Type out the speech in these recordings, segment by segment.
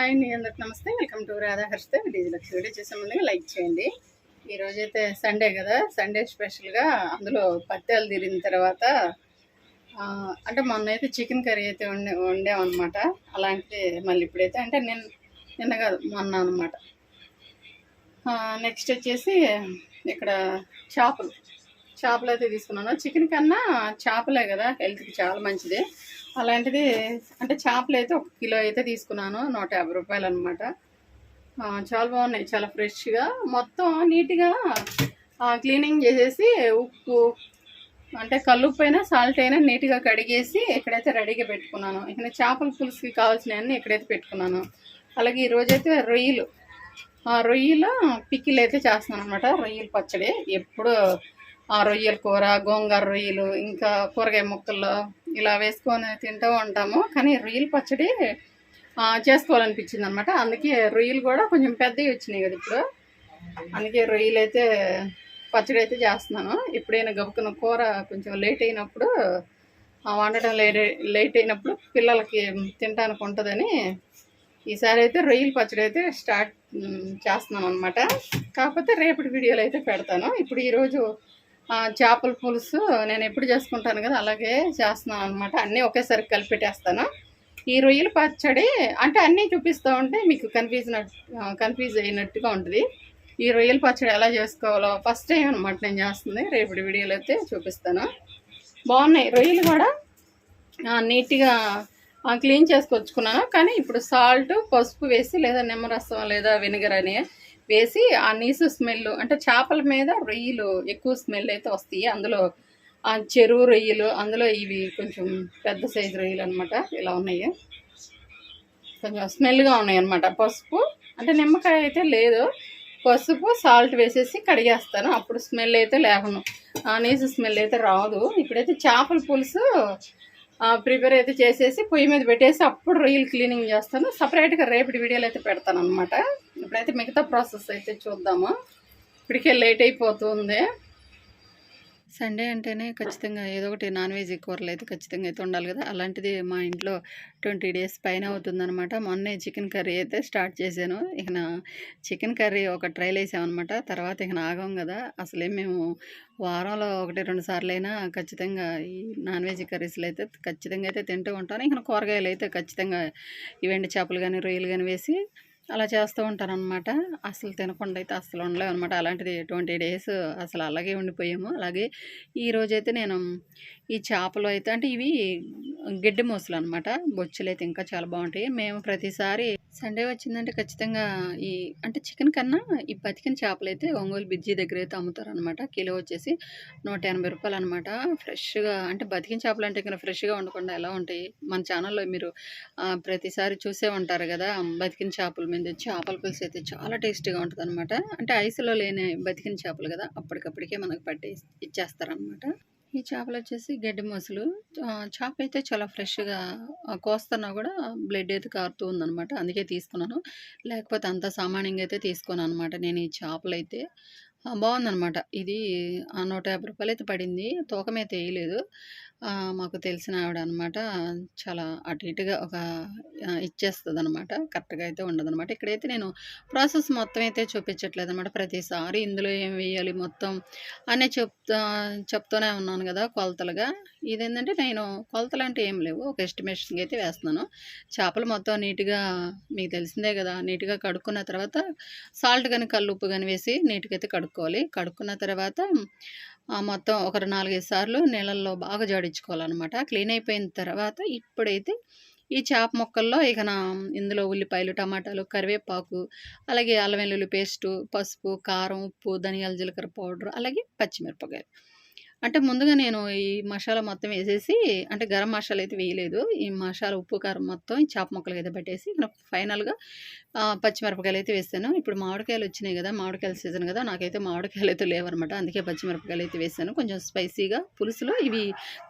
Hi అండి అందరికి నమస్తే. వెల్కమ్ టు రాధా హర్షిత డీజీ వీడియో చేసే ముందుగా లైక్ చేయండి. ఈరోజు అయితే సండే కదా సండే స్పెషల్గా అందులో పత్యాలు తీరిన తర్వాత అంటే మొన్న అయితే చికెన్ కర్రీ అయితే వండే వండామన్నమాట. అలాంటిది మళ్ళీ ఇప్పుడైతే అంటే నిన్న నిన్న కాదు మొన్న అనమాట నెక్స్ట్ వచ్చేసి ఇక్కడ చేపలు. చేపలు అయితే తీసుకున్నాను. చికెన్ కన్నా చేపలే కదా హెల్త్కి చాలా మంచిది. అలాంటిది అంటే చేపలు అయితే ఒక కిలో అయితే తీసుకున్నాను నూట యాభై రూపాయలు అనమాట చాలా బాగున్నాయి చాలా ఫ్రెష్గా. మొత్తం నీట్గా క్లీనింగ్ చేసేసి ఉప్పు అంటే కల్లుప్పు అయినా సాల్ట్ అయినా నీట్గా కడిగేసి ఇక్కడైతే రెడీగా పెట్టుకున్నాను. ఇక్కడ చేపల పులుసుకి కావాల్సినవన్నీ ఇక్కడైతే పెట్టుకున్నాను. అలాగే ఈరోజైతే రొయ్యలు. ఆ రొయ్యలు పిక్కిలు అయితే చేస్తున్నాను అనమాట రొయ్యలు పచ్చడి. ఎప్పుడు ఆ రొయ్యల కూర గోంగూర రొయ్యలు ఇంకా కూరగాయ ముక్కల్లో ఇలా వేసుకొని తింటూ ఉంటాము. కానీ రొయ్యల పచ్చడి చేసుకోవాలనిపించింది అనమాట అందుకే రొయ్యలు కూడా కొంచెం పెద్దవి వచ్చినాయి కదా ఇప్పుడు. అందుకే రొయ్యలు అయితే పచ్చడి అయితే చేస్తున్నాను. ఎప్పుడైనా గబుకున్న కూర కొంచెం లేట్ అయినప్పుడు వండటం లేట్ లేట్ అయినప్పుడు పిల్లలకి తినడానికి ఉంటుందని ఈసారి అయితే రొయ్యల పచ్చడి అయితే స్టార్ట్ చేస్తున్నాను అనమాట కాకపోతే రేపటి వీడియోలు అయితే పెడతాను. ఇప్పుడు ఈరోజు చేపల పులుసు నేను ఎప్పుడు చేసుకుంటాను కదా అలాగే చేస్తున్నాను అనమాట అన్నీ ఒకేసారి కలిపెట్టేస్తాను. ఈ రొయ్యల పచ్చడి అంటే అన్నీ చూపిస్తూ ఉంటే మీకు కన్ఫ్యూజ్ కన్ఫ్యూజ్ అయినట్టుగా ఉంటుంది. ఈ రొయ్యల పచ్చడి ఎలా చేసుకోవాలో ఫస్ట్ టైం అనమాట నేను చేస్తుంది. రేపటి వీడియోలో అయితే చూపిస్తాను. బాగున్నాయి రొయ్యలు కూడా. నీట్గా క్లీన్ చేసుకొచ్చుకున్నాను. కానీ ఇప్పుడు సాల్ట్ పసుపు వేసి లేదా నిమ్మరసం లేదా వెనిగర్ అని వేసి ఆ నీసు స్మెల్ అంటే చేపల మీద రొయ్యలు ఎక్కువ స్మెల్ అయితే వస్తాయి. అందులో ఆ చెరువు రొయ్యలు అందులో ఇవి కొంచెం పెద్ద సైజు రొయ్యలు అనమాట ఇలా ఉన్నాయి. కొంచెం స్మెల్గా ఉన్నాయి అనమాట పసుపు అంటే నిమ్మకాయ అయితే లేదు. పసుపు సాల్ట్ వేసేసి కడిగేస్తాను. అప్పుడు స్మెల్ అయితే లేకను ఆ నీసు స్మెల్ అయితే రాదు. ఇప్పుడైతే చేపల పులుసు ప్రిపేర్ అయితే చేసేసి పొయ్యి మీద పెట్టేసి అప్పుడు రొయ్యలు క్లీనింగ్ చేస్తాను. సపరేట్గా రేపటి వీడియోలు అయితే పెడతాను అనమాట ఇప్పుడైతే మిగతా ప్రాసెస్ అయితే చూద్దాము. ఇప్పటికే లేట్ అయిపోతుంది. సండే అంటేనే ఖచ్చితంగా ఏదో ఒకటి నాన్ వెజ్ కూరలు అయితే ఖచ్చితంగా అయితే ఉండాలి కదా. అలాంటిది మా ఇంట్లో ట్వంటీ డేస్ పైన అవుతుందనమాట మొన్నే చికెన్ కర్రీ అయితే స్టార్ట్ చేశాను. ఇక నా చికెన్ కర్రీ ఒక ట్రైల్ వేసామన్నమాట. తర్వాత ఇక ఆగం కదా. అసలే మేము వారంలో ఒకటి రెండు సార్లు అయినా ఖచ్చితంగా ఈ నాన్ వెజ్ కర్రీస్లు అయితే ఖచ్చితంగా అయితే తింటూ ఉంటాను. ఇక కూరగాయలు అయితే ఖచ్చితంగా ఇవండి చేపలు కానీ రొయ్యలు కానీ వేసి అలా చేస్తూ ఉంటాను అనమాట అసలు తినకుండా అయితే అసలు ఉండలేము అనమాట అలాంటిది ట్వంటీ డేస్ అసలు అలాగే ఉండిపోయాము. అలాగే ఈరోజైతే నేను ఈ చేపలు అయితే అంటే ఇవి గడ్డి మూసలు అనమాట బొచ్చులు అయితే ఇంకా చాలా బాగుంటాయి. మేము ప్రతిసారి సండే వచ్చిందంటే ఖచ్చితంగా ఈ అంటే చికెన్ కన్నా ఈ బతికిన చేపలు అయితే ఒంగోలు బిజ్జీ దగ్గర అయితే అమ్ముతారు అనమాట కిలో వచ్చేసి నూట ఎనభై రూపాయలు అనమాట ఫ్రెష్గా అంటే బతికిన చేపలు అంటే ఇంకా ఫ్రెష్గా ఉండకుండా ఎలా ఉంటాయి? మన ఛానల్లో మీరు ప్రతిసారి చూసే ఉంటారు కదా బతికిన చేపలు మీద చేపల పులుసు అయితే చాలా టేస్టీగా ఉంటుంది అనమాట అంటే ఐసులో లేని బతికిన చేపలు కదా అప్పటికప్పటికే మనకు పట్టి ఇచ్చేస్తారనమాట ఈ చేపలు వచ్చేసి గడ్డి మొసలు. చేప అయితే చాలా ఫ్రెష్గా కోస్తున్నా కూడా బ్లడ్ అయితే కారుతూ ఉందనమాట అందుకే తీసుకున్నాను. లేకపోతే అంత సామాన్యంగా అయితే తీసుకోను అనమాట నేను ఈ చేపలు అయితే. బాగుందనమాట ఇది ఆ, నూట యాభై రూపాయలు అయితే పడింది. తూకమైతే వేయలేదు. మాకు తెలిసిన ఆవిడ అనమాట చాలా అటు ఇటుగా ఒక ఇచ్చేస్తుంది అనమాట కరెక్ట్గా అయితే ఉండదనమాట. ఇక్కడైతే నేను ప్రాసెస్ మొత్తం అయితే చూపించట్లేదు అనమాట ప్రతిసారి ఇందులో ఏం వేయాలి మొత్తం అనే చెప్తా చెప్తూనే ఉన్నాను కదా కొలతలుగా. ఇదేంటంటే నేను కొలతలు అంటే ఏం లేవు. ఒక ఎస్టిమేషన్కి అయితే వేస్తున్నాను. చేపలు మొత్తం నీట్గా మీకు తెలిసిందే కదా నీట్గా కడుక్కున్న తర్వాత సాల్ట్ కానీ కళ్ళు ఉప్పు కానీ వేసి నీట్గా అయితే కడుక్కోవాలి. కడుక్కున్న తర్వాత మొత్తం ఒక నాలుగైదు సార్లు నీళ్ళల్లో బాగా జాడించుకోవాలన్నమాట. క్లీన్ అయిపోయిన తర్వాత ఇప్పుడైతే ఈ చేప మొక్కల్లో ఇక నా ఇందులో ఉల్లిపాయలు టమాటాలు కరివేపాకు అలాగే అల్లం వెల్లుల్లి పేస్టు పసుపు కారం ఉప్పు ధనియాల జీలకర్ర పౌడర్ అలాగే పచ్చిమిరపకాయలు. అంటే ముందుగా నేను ఈ మసాలా మొత్తం వేసేసి అంటే గరం మసాలా అయితే వేయలేదు. ఈ మసాలా ఉప్పు కారం మొత్తం ఈ చేప ముక్కలకి అయితే పెట్టేసి ఇక్కడ ఫైనల్గా పచ్చిమిరపకాయలు అయితే వేసాను ఇప్పుడు మామిడికాయలు వచ్చినాయి కదా మామిడికాయల సీజన్ కదా నాకైతే మామిడికాయలు అయితే లేవన్నమాట. అందుకే పచ్చిమిరపకాయలు అయితే వేసాను కొంచెం స్పైసీగా పులుసులో ఇవి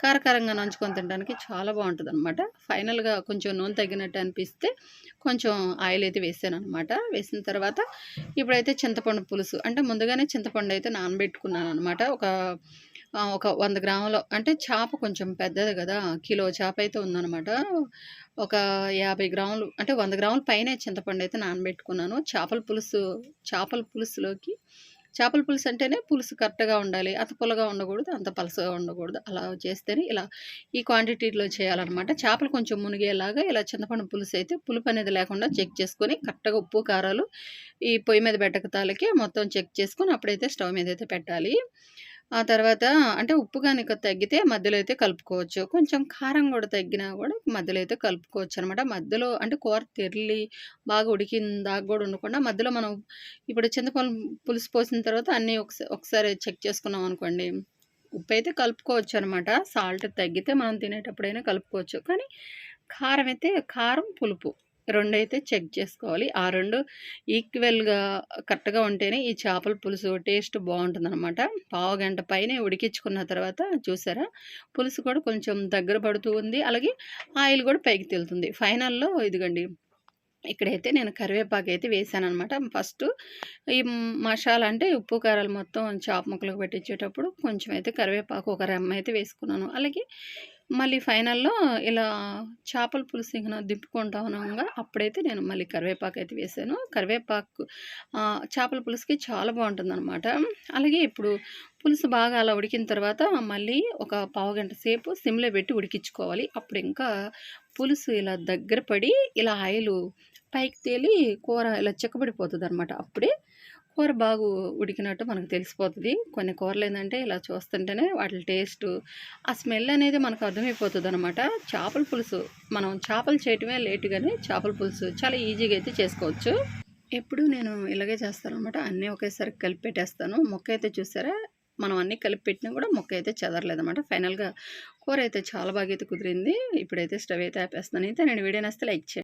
కారకారంగా నంచుకొని తినడానికి చాలా బాగుంటుంది అనమాట ఫైనల్గా కొంచెం నూనె తగ్గినట్టు అనిపిస్తే కొంచెం ఆయిల్ అయితే వేసాను అనమాట వేసిన తర్వాత ఇప్పుడైతే చింతపండు పులుసు అంటే ముందుగానే చింతపండు అయితే నానబెట్టుకున్నాను అనమాట ఒక ఒక వంద గ్రాములు అంటే చేప కొంచెం పెద్దది కదా కిలో చేప అయితే ఉందనమాట. ఒక 50 గ్రాములు అంటే వంద గ్రాముల చింతపండు అయితే నానబెట్టుకున్నాను. చేపల పులుసు చేపల పులుసులోకి చేపల పులుసు అంటేనే పులుసు కరెక్ట్‌గా ఉండాలి. అంత పుల్లగా ఉండకూడదు. అంత పలసగా ఉండకూడదు. అలా చేస్తేనే ఇలా ఈ క్వాంటిటీలో చేయాలన్నమాట చేపలు కొంచెం మునిగేలాగా ఇలా చింతపండు పులుపు అనేది లేకుండా చెక్ చేసుకొని కరెక్ట్‌గా ఉప్పు, కారాలు ఈ పొయ్యి మీద పెట్టక తాలకి మొత్తం చెక్ చేసుకొని అప్పుడైతే స్టవ్ మీద అయితే పెట్టాలి. ఆ తర్వాత అంటే ఉప్పు కనుక తగ్గితే మధ్యలో అయితే కలుపుకోవచ్చు. కొంచెం కారం కూడా తగ్గినా కూడా మధ్యలో అయితే కలుపుకోవచ్చు అనమాట మధ్యలో అంటే కూర తెరలి బాగా ఉడికిందాక కూడా ఉండకుండా మధ్యలో మనం ఇప్పుడు చింతపండు పులుసు పోసిన తర్వాత అన్నీ ఒకసారి చెక్ చేసుకున్నాం అనుకోండి. ఉప్పు అయితే కలుపుకోవచ్చు అనమాట సాల్ట్ తగ్గితే మనం తినేటప్పుడైనా కలుపుకోవచ్చు. కానీ కారం అయితే కారం, పులుపు రెండైతే చెక్ చేసుకోవాలి. ఆ రెండు ఈక్వెల్‌గా కరెక్ట్‌గా ఉంటేనే ఈ చేపల పులుసు టేస్ట్ బావుంటుందనమాట. పావుగంట పైనే ఉడికించుకున్న తర్వాత చూసారా? పులుసు కూడా కొంచెం దగ్గర పడుతూ ఉంది. అలాగే ఆయిల్ కూడా పైకి తెలుతుంది ఫైనల్‌లో ఇదిగోండి ఇక్కడైతే నేను కరివేపాకు అయితే వేశాననమాట. ఫస్ట్ ఈ మసాలా అంటే ఉప్పు, కారాలు మొత్తం చేప ముక్కలకు పెట్టించేటప్పుడు కొంచెం అయితే కరివేపాకు ఒక రెమ్మయితే వేసుకున్నాను. అలాగే మళ్ళీ ఫైనల్‌లో ఇలా చేపల పులుసు ఇంకా దింపుకుంటా ఉన్నాగా అప్పుడైతే నేను మళ్ళీ కరివేపాకు అయితే వేసాను కరివేపాకు చేపల పులుసుకి చాలా బావుంటుందనమాట. అలాగే ఇప్పుడు పులుసు బాగా అలా ఉడికిన తర్వాత మళ్ళీ ఒక పావుగంట సేపు సిమ్‌లో పెట్టి ఉడికించుకోవాలి. అప్పుడు ఇంకా పులుసు ఇలా దగ్గర పడి ఇలా ఆయిలు పైకి తేలి కూర ఇలా చిక్కబడిపోతదనమాట. అప్పుడే కూర బాగా ఉడికినట్టు మనకు తెలిసిపోతుంది కొన్ని కూరలు ఏంటంటే ఇలా చూస్తుంటేనే వాటి టేస్ట్ ఆ స్మెల్ అనేది మనకు అర్థమైపోతుంది అనమాట చేపల పులుసు మనం చేపలు చేయటమే లేటు చేపల పులుసు చాలా ఈజీగా అయితే చేసుకోవచ్చు. ఎప్పుడు నేను ఇలాగే చేస్తాను అనమాట అన్నీ ఒకేసారి కలిపి పెట్టేస్తాను. ముక్కయితే చూసారా? మనం అన్నీ కలిపి పెట్టినా కూడా మొక్క అయితే చెదరలేదనమాట. ఫైనల్‌గా కూర అయితే చాలా బాగా అయితే కుదిరింది. ఇప్పుడైతే స్టవ్ అయితే ఆపేస్తాను అయితే నేను వీడియో నేస్తే లైక్ చేయండి.